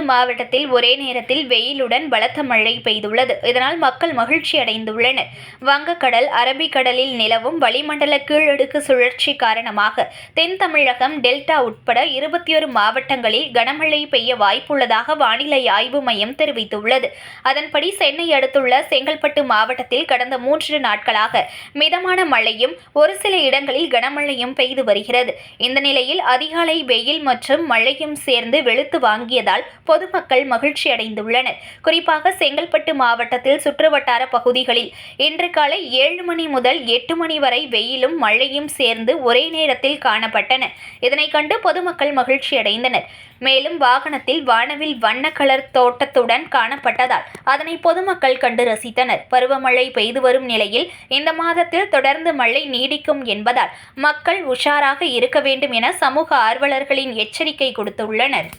மாவட்டத்தில் ஒரே நேரத்தில் வெயிலுடன் பலத்த மழை பெய்துள்ளது. இதனால் மக்கள் மகிழ்ச்சி அடைந்துள்ளனர். வங்கக்கடல் அரபிக்கடலில் நிலவும் வளிமண்டல கீழடுக்கு சுழற்சி காரணமாக தென் தமிழகம் டெல்டா உட்பட இருபத்தி ஒரு மாவட்டங்களில் கனமழை பெய்ய வாய்ப்புள்ளதாக வானிலை ஆய்வு மையம் தெரிவித்துள்ளது. அதன்படி சென்னை அடுத்துள்ள செங்கல்பட்டு மாவட்டத்தில் கடந்த மூன்று நாட்களாக மிதமான மழையும் ஒரு சில இடங்களில் கனமழையும் பெய்து வருகிறது. இந்த நிலையில் அதிகாலை வெயில் மற்றும் மழையும் சேர்ந்து வெளுத்து வாங்கியதால் பொதுமக்கள் மகிழ்ச்சி அடைந்துள்ளனர். குறிப்பாக செங்கல்பட்டு மாவட்டத்தில் சுற்றுவட்டார பகுதிகளில் இன்று காலை ஏழு மணி முதல் எட்டு மணி வரை வெயிலும் மழையும் சேர்ந்து ஒரே நேரத்தில் காணப்பட்டன. இதனை கண்டு பொதுமக்கள் மகிழ்ச்சி அடைந்தனர். மேலும் வாகனத்தில் வானவில் வண்ண கலர் தோட்டத்துடன் காணப்பட்டதால் அதனை பொதுமக்கள் கண்டு ரசித்தனர். பருவமழை பெய்து வரும் நிலையில் இந்த மாதத்தில் தொடர்ந்து மழை நீடிக்கும் என்பதால் மக்கள் உஷாராக இருக்க வேண்டும் என சமூக ஆர்வலர்களின் எச்சரிக்கை கொடுத்துள்ளனர்.